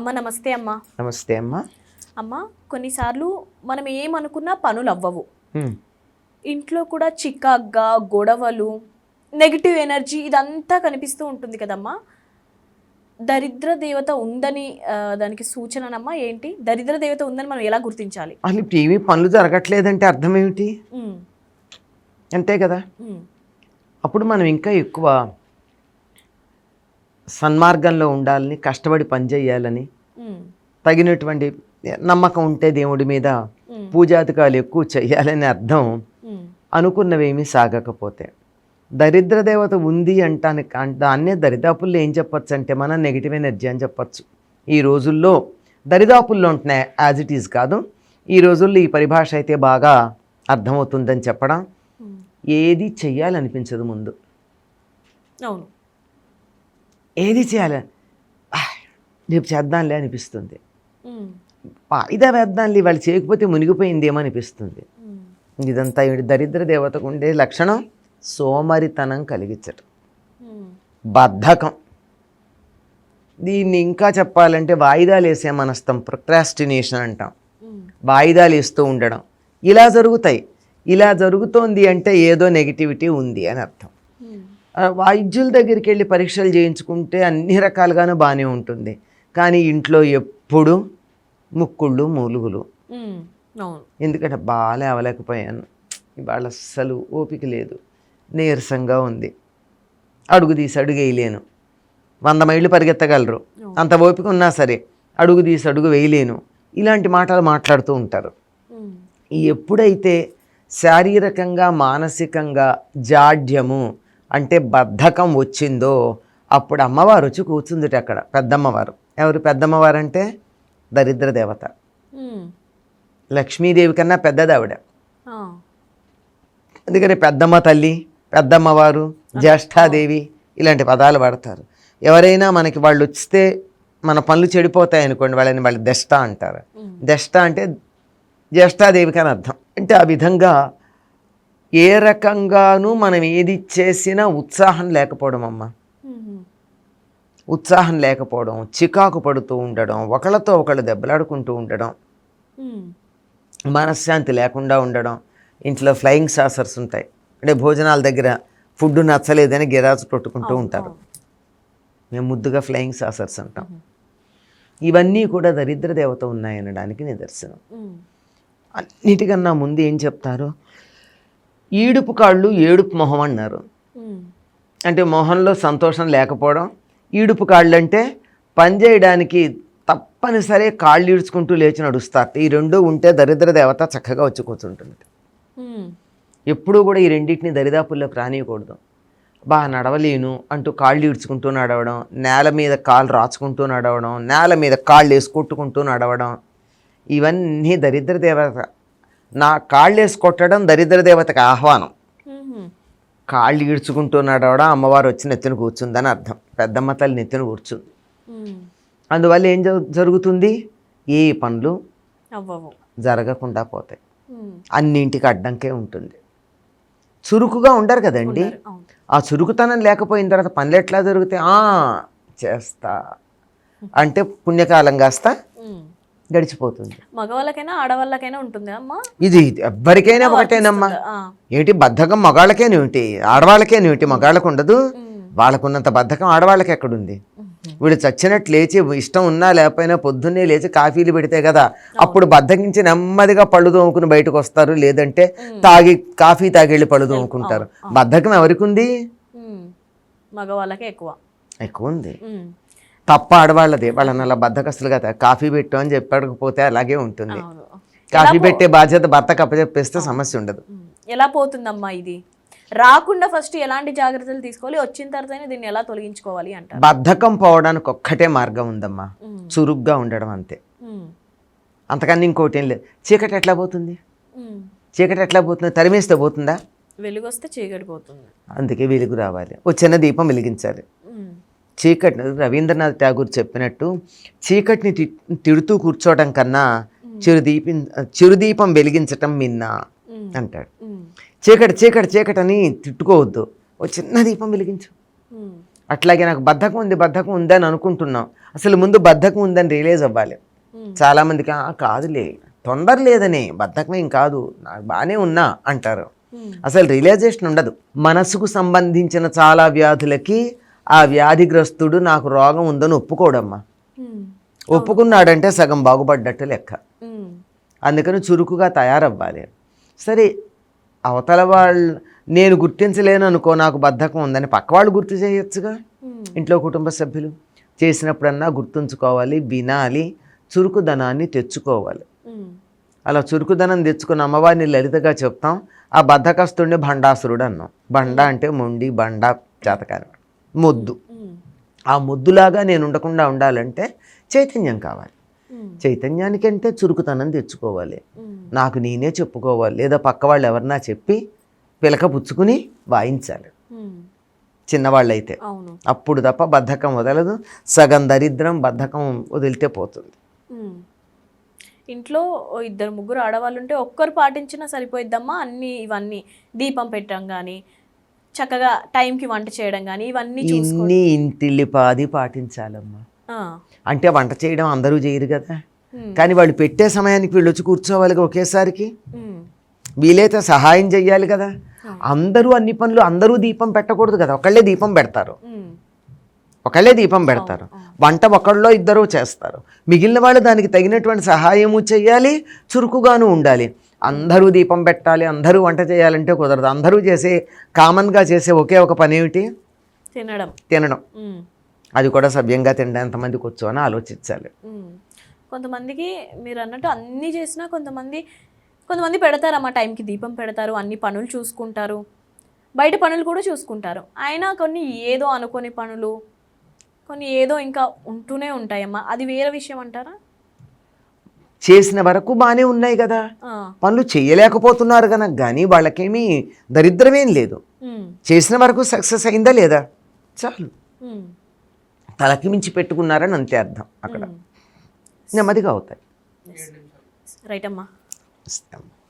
అమ్మ నమస్తే అమ్మ. నమస్తే అమ్మా. అమ్మ కొన్నిసార్లు మనం ఏమనుకున్నా పనులు అవ్వవు ఇంట్లో కూడా చికాగ్గా గొడవలు నెగిటివ్ ఎనర్జీ ఇదంతా కనిపిస్తూ ఉంటుంది కదమ్మా. దరిద్ర దేవత ఉందని దానికి సూచననమ్మా ఏంటి? దరిద్ర దేవత ఉందని మనం ఎలా గుర్తించాలి? అసలు టీవీ పనులు జరగట్లేదంటే అర్థం ఏమిటి? అంతే కదా? అప్పుడు మనం ఇంకా ఎక్కువ సన్మార్గంలో ఉండాలని కష్టపడి పనిచేయాలని తగినటువంటి నమ్మకం ఉంటే దేవుడి మీద పూజాధికాలు ఎక్కువ చేయాలని అర్థం అనుకున్నవేమీ సాగకపోతే. దరిద్ర దేవత ఉంది అంటానికి అం- దాన్నే దరిదాపుల్లో ఏం చెప్పొచ్చు అంటే మనం నెగిటివ్ ఎనర్జీ అని చెప్పొచ్చు. ఈ రోజుల్లో దరిదాపుల్లో ఉంటున్నాయి యాజ్ ఇట్ ఈజ్ కాదు. ఈ రోజుల్లో ఈ పరిభాష అయితే బాగా అర్థమవుతుందని చెప్పడం. ఏది చెయ్యాలనిపించదు ముందు. అవును. ఏది చేయాలి? "ఆ, రేపు చేద్దాంలే అనిపిస్తుంది. ఇదే వేద్దాంలే వాళ్ళు చేయకపోతే మునిగిపోయిందేమో అనిపిస్తుంది. ఇదంతా? దరిద్ర దేవతకు ఉండే లక్షణం సోమరితనం కలిగించటం. ఉమ్, బద్ధకం. దీన్ని ఇంకా చెప్పాలంటే వాయిదాలు వేసే మనస్తం ప్రొక్రాస్టినేషన్ అంటాం. వాయిదాలు వేస్తూ ఉండడం. ఇలా జరుగుతాయి. ఇలా జరుగుతోంది అంటే ఏదో నెగిటివిటీ ఉంది అని అర్థం. వైద్యుల దగ్గరికి వెళ్ళి పరీక్షలు చేయించుకుంటే అన్ని రకాలుగాను బాగానే ఉంటుంది. కానీ ఇంట్లో ఎప్పుడు ముక్కుళ్ళు మూలుగులు. ఎందుకంటే బాగా లేవలేకపోయాను. ఇవాళ అస్సలు ఓపిక లేదు. నీరసంగా ఉంది. అడుగు తీసి అడుగు వేయలేను వంద మైళ్ళు పరిగెత్తగలరు. అంత ఓపిక ఉన్నా సరే అడుగు తీసి అడుగు వేయలేను. ఇలాంటి మాటలు మాట్లాడుతూ ఉంటారు. ఎప్పుడైతే శారీరకంగా మానసికంగా జాడ్యము అంటే బద్ధకం వచ్చిందో అప్పుడు అమ్మవారు వచ్చి కూర్చుందిట అక్కడ పెద్దమ్మవారు. ఎవరు పెద్దమ్మవారు అంటే దరిద్ర దేవత. లక్ష్మీదేవి కన్నా పెద్దది ఆవిడ. ఆ, అందుకని పెద్దమ్మ తల్లి పెద్దమ్మవారు జ్యేష్ఠాదేవి ఇలాంటి పదాలు వాడతారు. ఎవరైనా మనకి వాళ్ళు వస్తే మన పనులు చెడిపోతాయి అనుకోండి వాళ్ళని వాళ్ళు దష్ట అంటారు. దష్ట అంటే జ్యేష్ఠాదేవికి అని అర్థం. అంటే ఆ విధంగా ఏ రకంగానూ మనం ఏది చేసినా ఉత్సాహం లేకపోవడం అమ్మ. ఉత్సాహం లేకపోవడం చికాకు పడుతూ ఉండడం ఒకళ్ళతో ఒకళ్ళు దెబ్బలాడుకుంటూ ఉండడం మనశ్శాంతి లేకుండా ఉండడం ఇంట్లో ఫ్లయింగ్ సాసర్స్ ఉంటాయి. అంటే భోజనాల దగ్గర ఫుడ్ నచ్చలేదని గిరాజు కొట్టుకుంటూ ఉంటారు. మేము ముద్దుగా ఫ్లయింగ్ సాసర్స్ అంటాం. ఇవన్నీ కూడా దరిద్ర దేవత ఉన్నాయనడానికి నిదర్శనం. అన్నిటికన్నా ముందు ఏం చెప్తారు? ఈడుపు కాళ్ళు ఏడుపు మొహం అన్నారు. అంటే మొహంలో సంతోషం లేకపోవడం ఈడుపు కాళ్ళు అంటే పని చేయడానికి తప్పనిసరి కాళ్ళు ఈడ్చుకుంటూ లేచి నడుస్తారు. ఈ రెండు ఉంటే దరిద్ర దేవత చక్కగా వచ్చి కూర్చుంటుంది. ఎప్పుడూ కూడా ఈ రెండింటిని దరిదాపుల్లోకి రానియకూడదు. బాగా నడవలేను అంటూ కాళ్ళు ఈడ్చుకుంటూ నడవడం నేల మీద కాళ్ళు రాచుకుంటూ నడవడం నేల మీద కాళ్ళు వేసి కొట్టుకుంటూ నడవడం ఇవన్నీ దరిద్ర దేవత నా కాళ్ళు వేసి కొట్టడం దరిద్ర దేవతకి ఆహ్వానం. కాళ్ళు ఈడ్చుకుంటూ నడవడం అమ్మవారు వచ్చి నెత్తిన కూర్చుందని అర్థం. పెద్దమ్మ తల్లి నెత్తిన కూర్చుంది. అందువల్ల ఏం జరు- జరుగుతుంది? ఏ పనులు జరగకుండా పోతాయి. అన్నింటికి అడ్డంకే ఉంటుంది. చురుకుగా ఉండరు కదండి? ఆ చురుకుతనం లేకపోయిన తర్వాత పనులు ఎట్లా జరుగుతాయి? చేస్తా. అంటే పుణ్యకాలం కాస్త. గడిచిపోతుంది. మగవాళ్ళకైనా ఆడవాళ్ళకైనా ఉంటుంది అమ్మా? ఇది ఎవ్వరికైనా ఒకటేనమ్మా. ఏంటి బద్ధకం మగాళ్ళకేనేమిటి ఆడవాళ్ళకేనేమిటి మగాళ్ళకు ఉండదు. వాళ్ళకున్నంత బద్ధకం ఆడవాళ్ళకి ఎక్కడుంది? వీడు చచ్చినట్టు లేచి ఇష్టం ఉన్నా లేకపోయినా పొద్దున్నే లేచి కాఫీలు పెడితే కదా అప్పుడు బద్దకించి నెమ్మదిగా పళ్ళు తోముకుని బయటకు వస్తారు. లేదంటే తాగి కాఫీ తాగి వెళ్ళి పళ్ళు తోముకుంటారు. బద్ధకం ఎవరికి ఉంది? మగవాళ్ళకే ఎక్కువ. ఎక్కువ ఉంది. తప్ప ఆడవాళ్ళది. వాళ్ళని అలా బద్దకస్తులు కదా కాఫీ పెట్టు అని చెప్పకపోతే అలాగే ఉంటుంది. కాఫీ పెట్టే బాధ్యత భర్తకు అప్పచెప్పేస్తే సమస్య ఉండదు. ఎలా పోతుందమ్మా ఇది? రాకుండా ఫస్ట్ ఎలాంటి జాగ్రత్తలు తీసుకోవాలి? వచ్చిన తర్వాత దీన్ని ఎలా తొలగించుకోవాలి అంటారు? బద్ధకం పోవడానికి ఒక్కటే మార్గం ఉందమ్మా. చురుగ్గా ఉండడం అంతే. అంతకన్నా ఇంకోటి ఏం లేదు. చీకటి ఎట్లా పోతుంది. చీకటి ఎట్లా పోతుంది? తరిమేస్తే పోతుందా? వెలుగొస్తే చీకటి పోతుంది. అందుకే వెలుగు రావాలి. ఓ చిన్న దీపం వెలిగించాలి. చీకటి రవీంద్రనాథ్ ఠాగూర్ చెప్పినట్టు చీకటిని తిడుతూ కూర్చోవడం కన్నా చిరుదీపం చిరుదీపం వెలిగించటం మిన్నా అంటాడు. చీకటి చీకటి చీకటి అని తిట్టుకోవద్దు. ఓ చిన్న దీపం వెలిగించు. అట్లాగే నాకు బద్ధకం ఉంది బద్ధకం ఉందని అనుకుంటున్నాం. అసలు ముందు బద్ధకం ఉందని రియలైజ్ అవ్వాలి. చాలామందికి "ఆ, కాదులే తొందర లేదని బద్ధకం ఏం కాదు నాకు బాగానే ఉన్నా అంటారు. అసలు రియలైజేషన్ ఉండదు. మనసుకు సంబంధించిన చాలా వ్యాధులకి ఆ వ్యాధిగ్రస్తుడు నాకు రోగం ఉందని ఒప్పుకోడమ్మా. ఒప్పుకున్నాడంటే సగం బాగుపడ్డట్టు లెక్క. అందుకని చురుకుగా తయారవ్వాలి. సరే అవతల వాళ్ళు నేను గుర్తించలేను అనుకో నాకు బద్ధకం ఉందని పక్క వాళ్ళు గుర్తు చేయొచ్చుగా? ఇంట్లో కుటుంబ సభ్యులు చేసినప్పుడన్నా గుర్తుంచుకోవాలి వినాలి చురుకుదనాన్ని తెచ్చుకోవాలి. అలా చురుకుదనం తెచ్చుకున్న అమ్మవారిని లలితగా చెప్తాం ఆ బద్ధకస్తుడిని భండాసురుడు అన్నాం బండ అంటే మొండి బండ చేతకాని మొద్దు. ఆ మొద్దులాగా నేను ఉండకుండా ఉండాలంటే చైతన్యం కావాలి. చైతన్యానికంటే చురుకుతనం తెచ్చుకోవాలి. నాకు నేనే చెప్పుకోవాలి లేదా పక్క వాళ్ళు ఎవరన్నా చెప్పి పిలక పుచ్చుకుని వాయించాలి. చిన్నవాళ్ళైతే. అప్పుడు తప్ప బద్ధకం వదలదు. సగం దరిద్రం బద్ధకం వదిలితే పోతుంది. ఇంట్లో ఇద్దరు ముగ్గురు ఆడవాళ్ళు ఉంటే ఒక్కరు పాటించినా సరిపోయిద్దమ్మా అన్ని ఇవన్నీ. దీపం పెట్టడం కానీ చక్కగా టైంకి వంట చేయడం కానీ ఇవన్నీ ఇన్ని ఇంటిల్లిపాది పాటించాలమ్మా. అంటే వంట చేయడం అందరూ చేయరు కదా. కానీ వాళ్ళు పెట్టే సమయానికి వీళ్ళు వచ్చి కూర్చోవాలిగా ఒకేసారికి. వీలైతే సహాయం చెయ్యాలి కదా. అందరూ అన్ని పనులు అందరూ దీపం పెట్టకూడదు కదా. ఒకళ్ళే దీపం పెడతారు. ఒకళ్ళే దీపం పెడతారు. వంట ఒకళ్ళలో ఇద్దరు చేస్తారు. మిగిలిన వాళ్ళు దానికి తగినటువంటి సహాయము చేయాలి చురుకుగాను ఉండాలి. అందరూ దీపం పెట్టాలి అందరూ వంట చేయాలంటే కుదరదు. అందరూ చేసే కామన్గా చేసే ఒకే ఒక పని ఏమిటి తినడం. తినడం అది కూడా సవ్యంగా తినడం ఎంతమందికి వచ్చు అని ఆలోచించాలి. కొంతమందికి మీరు అన్నట్టు అన్నీ చేసినా కొంతమంది కొంతమంది పెడతారమ్మా టైంకి దీపం పెడతారు అన్ని పనులు చూసుకుంటారు. బయట పనులు కూడా చూసుకుంటారు. అయినా కొన్ని ఏదో అనుకోని పనులు కొన్ని ఏదో ఇంకా ఉంటూనే ఉంటాయమ్మా. అది వేరే విషయం అంటారా? చేసిన వరకు బాగానే ఉన్నాయి కదా. పనులు చేయలేకపోతున్నారు కనుక కానీ వాళ్ళకేమీ దరిద్రమేం లేదు. చేసిన వరకు సక్సెస్ అయిందా లేదా? చాలు. తలకి మించి పెట్టుకున్నారని అంతే అర్థం అక్కడ. నెమ్మదిగా అవుతాయి. రైట్ అమ్మా.